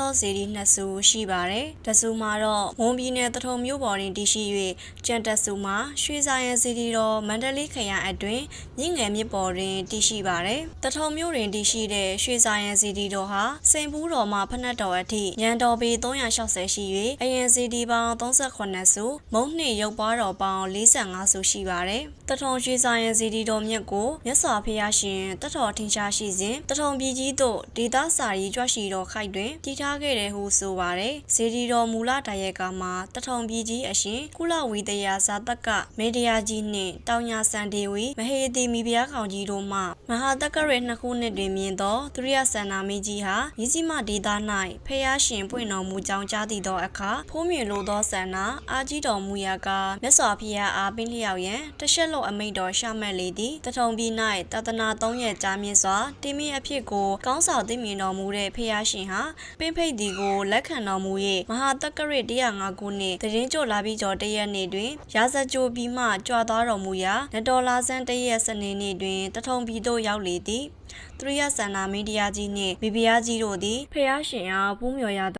သောစေတီနှစ်စုရှိပါတယ်။တစုမှာတော့မွန်ပြည်နယ်တထုံမြို့ပေါ်တွင်တည်ရှိ၍ကြံတက်စုမှာရွှေစာရန်စေတီတော်မန္တလေးခရိုင်အတွင်းမြင့်ငယ်မြစ်ပေါ်တွင်တည်ရှိပါတယ်။တထုံမြို့တွင်တည်ရှိတဲ့ရွှေစာရန်စေတီတော်ဟာစိန်ဖူးတော်မှဖနက်တော်အထိညံတော်ပေ360ရှိ၍အရင်စေတီပေါင်း38စုမုံနှင့်ရုပ်ပွားတော်ပေါင်း45စုရှိပါတယ်။တထုံရွှေစာရန်စေတီတော်မြတ်ကိုမြတ်စွာဘုရားရှင်တတော်ထင်ရှားရှိစဉ်တထုံပြည်ကြီးသို့ဒေသစာရီကြွရှိတော်ခိုက်တွင်တည်ထားခဲ့တယ်ဟုဆိုပါတယ်။စေတီတော်မူလတရက်ကမှာတထုံပြည်ကြီးအရှင်ကုလဝီတရာဇာတကမေတ္တရာကြီးနှင့်တောင်ညာစံဒေဝီမဟေတိမိဖုရားခေါင်ကြီးတို့မှမဟာတက္ကရဲနှစ်ခုနှစ်တွင်မြင်သောသူရိယဆန္နာမင်းကြီးဟာမြစည်းမဒေသ၌ဖះရှင်ပွင့်တော်မူကြောင်းကြားသိသောအခါဖိုးမြင်လိုသောဆန္နာအာကြီးတော်မူရာကမြတ်စွာဘုရားအားပင်လျောက်ရန်တရှက်လုံးအမိန့်တော်ရှာမှတ်လေသည်တထုံပြည်၌တသနာ၃ရက်ကြာမြင့်စွာတင်းမင်းအဖြစ်ကိုကောင်းဆောင်သိမြင်တော်မူတဲ့ဖះရှင်ဟာပင်ဖိတ်ဒီကိုလက်ခံတော်မူ၍မဟာတက္ကရဲ105ခုနှစ်တရင်ကျော်လာပြီးကျော်တရက်နေ့တွင်ရာဇကြိုပြီးမှကြွာသွားတော်မူရာနတော်လာဆန်းတရက်စနေနေ့တွင်တထုံပြည်သို့ရောက်လေသည်သူရိယဆန္နာမင်းတရားကြီးနှင့်မိဖုရားကြီးတို့သည်ဖះရှင်အားပူးမြော်ရ